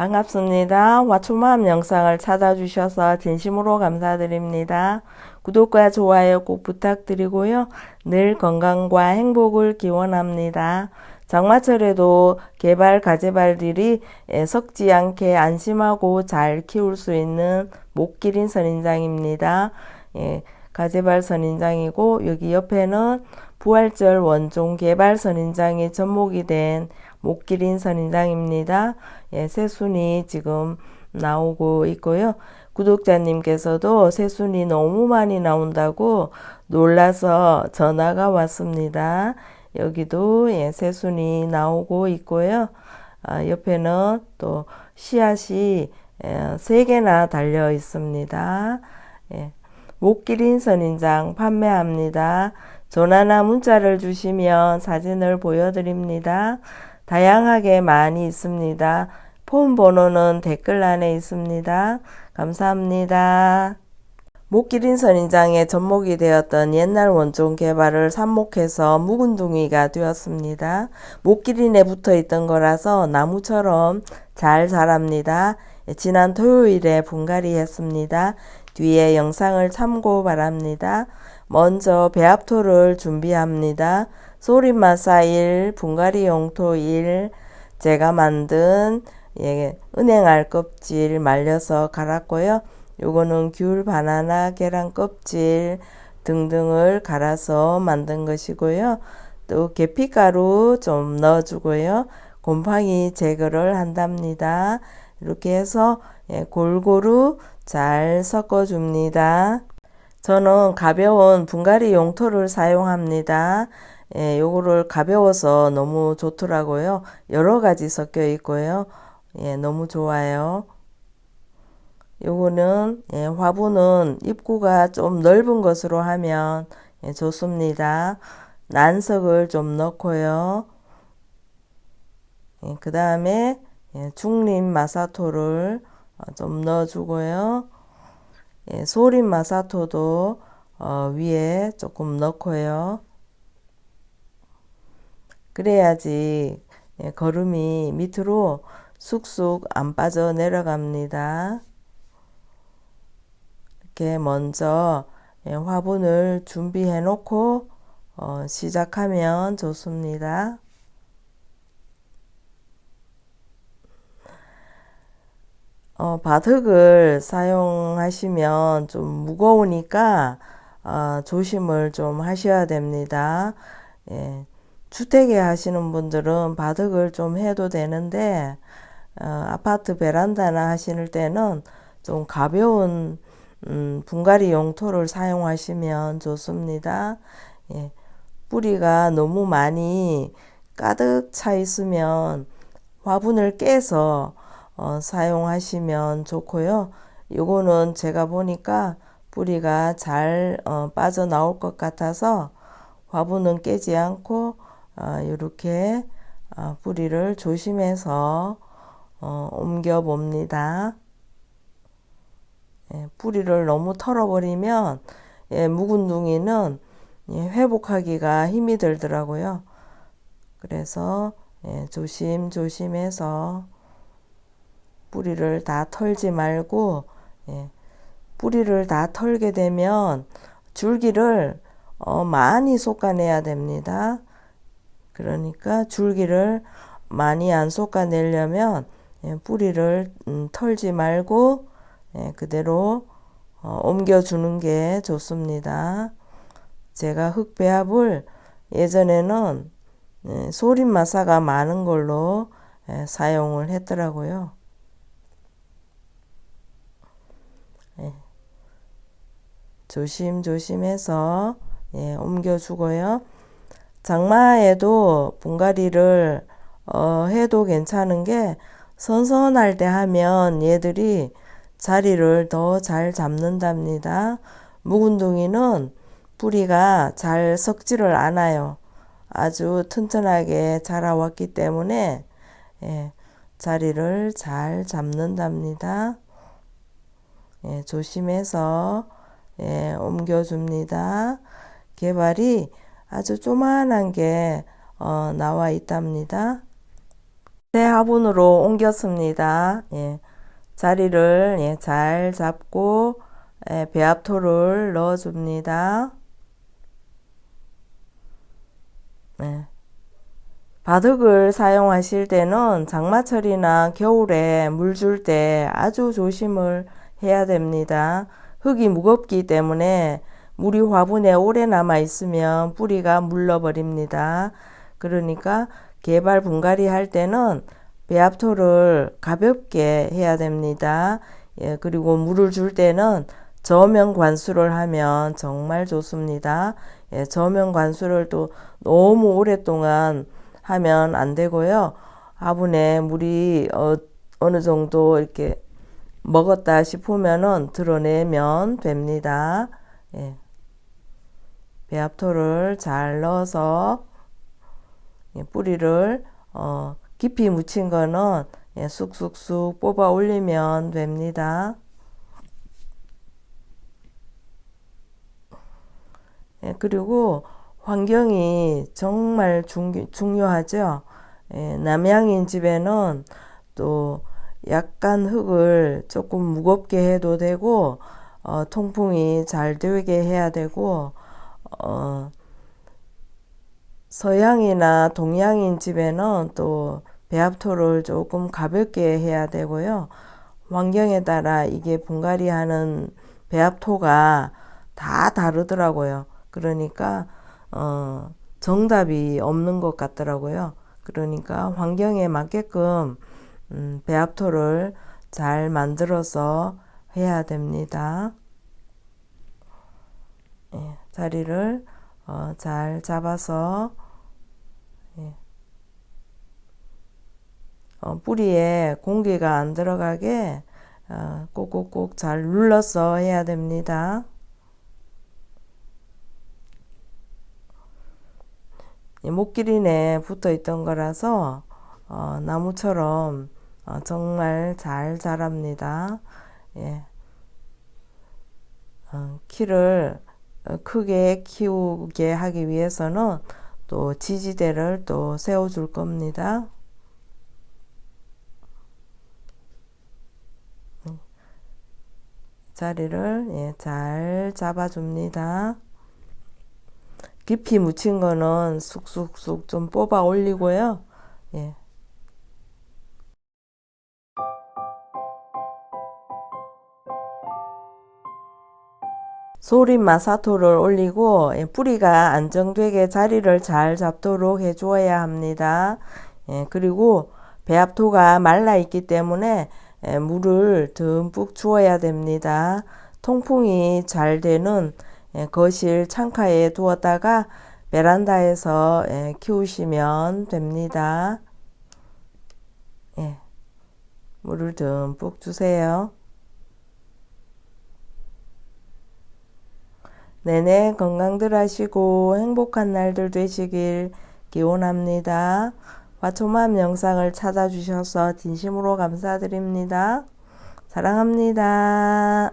반갑습니다. 와초마음 영상을 찾아주셔서 진심으로 감사드립니다. 구독과 좋아요 꼭 부탁드리고요. 늘 건강과 행복을 기원합니다. 장마철에도 개발 가재발들이 섞지 않게 안심하고 잘 키울 수 있는 목기린 선인장입니다. 예, 가재발 선인장이고 여기 옆에는 부활절 원종 개발 선인장이 접목이 된 목기린 선인장입니다. 예, 새순이 지금 나오고 있고요. 구독자님께서도 새순이 너무 많이 나온다고 놀라서 전화가 왔습니다. 여기도 예, 새순이 나오고 있고요. 아, 옆에는 또 씨앗이 예, 3개나 달려 있습니다. 예, 목기린 선인장 판매합니다. 전화나 문자를 주시면 사진을 보여드립니다. 다양하게 많이 있습니다. 폰 번호는 댓글란에 있습니다. 감사합니다. 목기린 선인장에 접목이 되었던 옛날 원종 개발을 삽목해서 묵은둥이가 되었습니다. 목기린에 붙어 있던 거라서 나무처럼 잘 자랍니다. 지난 토요일에 분갈이 했습니다. 뒤에 영상을 참고 바랍니다. 먼저 배합토를 준비합니다. 소림마사 1, 분갈이 용토 1, 제가 만든 예, 은행알 껍질 말려서 갈았고요. 요거는 귤, 바나나, 계란 껍질 등등을 갈아서 만든 것이고요. 또 계피가루 좀 넣어주고요. 곰팡이 제거를 한답니다. 이렇게 해서 예, 골고루 잘 섞어줍니다. 저는 가벼운 분갈이 용토를 사용합니다. 예, 요거를 가벼워서 너무 좋더라고요. 여러 가지 섞여 있고요. 예, 너무 좋아요. 요거는 예, 화분은 입구가 좀 넓은 것으로 하면 예, 좋습니다. 난석을 좀 넣고요. 예, 그 다음에 예, 중림 마사토를 어, 좀 넣어주고요. 예, 소림 마사토도 어, 위에 조금 넣고요. 그래야지 예, 거름이 밑으로 쑥쑥 안 빠져 내려갑니다. 이렇게 먼저 예, 화분을 준비해 놓고 어, 시작하면 좋습니다. 어, 바둑을 사용하시면 좀 무거우니까 어, 조심을 좀 하셔야 됩니다. 예, 주택에 하시는 분들은 바둑을 좀 해도 되는데 어, 아파트 베란다나 하실 때는 좀 가벼운 음, 분갈이 용토를 사용하시면 좋습니다. 예, 뿌리가 너무 많이 가득 차 있으면 화분을 깨서 어, 사용하시면 좋고요. 요거는 제가 보니까 뿌리가 잘 어, 빠져나올 것 같아서 화분은 깨지 않고 어, 이렇게 어, 뿌리를 조심해서 어, 옮겨 봅니다. 예, 뿌리를 너무 털어버리면 예, 묵은 둥이는 예, 회복하기가 힘이 들더라고요. 그래서 예, 조심조심해서 뿌리를 다 털지 말고 예, 뿌리를 다 털게 되면 줄기를 어, 많이 솎아내야 됩니다. 그러니까 줄기를 많이 안 솎아내려면 예, 뿌리를 음, 털지 말고 예, 그대로 어, 옮겨주는 게 좋습니다. 제가 흙배합을 예전에는 예, 소림마사가 많은 걸로 예, 사용을 했더라고요. 예. 조심조심해서 예, 옮겨주고요. 장마에도 분갈이를 어, 해도 괜찮은 게 선선할 때 하면 얘들이 자리를 더 잘 잡는답니다. 묵은둥이는 뿌리가 잘 썩지를 않아요. 아주 튼튼하게 자라왔기 때문에 예, 자리를 잘 잡는답니다. 예, 조심해서 예, 옮겨줍니다. 개발이 아주 조만한 게 어, 나와 있답니다. 새 화분으로 옮겼습니다. 예. 자리를 예, 잘 잡고 예, 배합토를 넣어줍니다. 네. 바둑을 사용하실 때는 장마철이나 겨울에 물 줄 때 아주 조심을 해야 됩니다. 흙이 무겁기 때문에 물이 화분에 오래 남아 있으면 뿌리가 물러버립니다. 그러니까 개발 분갈이 할 때는 배합토를 가볍게 해야 됩니다. 예, 그리고 물을 줄 때는 저면 관수를 하면 정말 좋습니다. 예, 저면 관수를 또 너무 오랫동안 하면 안 되고요. 화분에 물이 어, 어느 정도 이렇게 먹었다 싶으면은 드러내면 됩니다. 예. 배합토를 잘 넣어서 예, 뿌리를 어, 깊이 묻힌 거는 예, 쑥쑥쑥 뽑아 올리면 됩니다. 예, 그리고 환경이 정말 중, 중요하죠. 예, 남양인 집에는 또 약간 흙을 조금 무겁게 해도 되고 어, 통풍이 잘 되게 해야 되고 어, 서양이나 동양인 집에는 또 배합토를 조금 가볍게 해야 되고요. 환경에 따라 이게 분갈이 하는 배합토가 다 다르더라고요. 그러니까 어, 정답이 없는 것 같더라고요. 그러니까 환경에 맞게끔 음, 배합토를 잘 만들어서 해야 됩니다. 예, 자리를 어, 잘 잡아서 예. 어, 뿌리에 공기가 안 들어가게 어, 꼭꼭꼭 잘 눌러서 해야 됩니다. 목기린에 붙어 있던 거라서 어, 나무처럼 어, 정말 잘 자랍니다. 예. 어, 키를 어, 크게 키우게 하기 위해서는 또 지지대를 또 세워줄 겁니다. 음. 자리를 예, 잘 잡아줍니다. 깊이 묻힌 거는 쑥쑥쑥 좀 뽑아 올리고요. 예. 소림 마사토를 올리고 예, 뿌리가 안정되게 자리를 잘 잡도록 해주어야 합니다. 예, 그리고 배합토가 말라 있기 때문에 예, 물을 듬뿍 주어야 됩니다. 통풍이 잘 되는 예, 거실 창가에 두었다가 베란다에서 예, 키우시면 됩니다. 예, 물을 듬뿍 주세요. 내내 건강들 하시고 행복한 날들 되시길 기원합니다. 화초맘 영상을 찾아주셔서 진심으로 감사드립니다. 사랑합니다.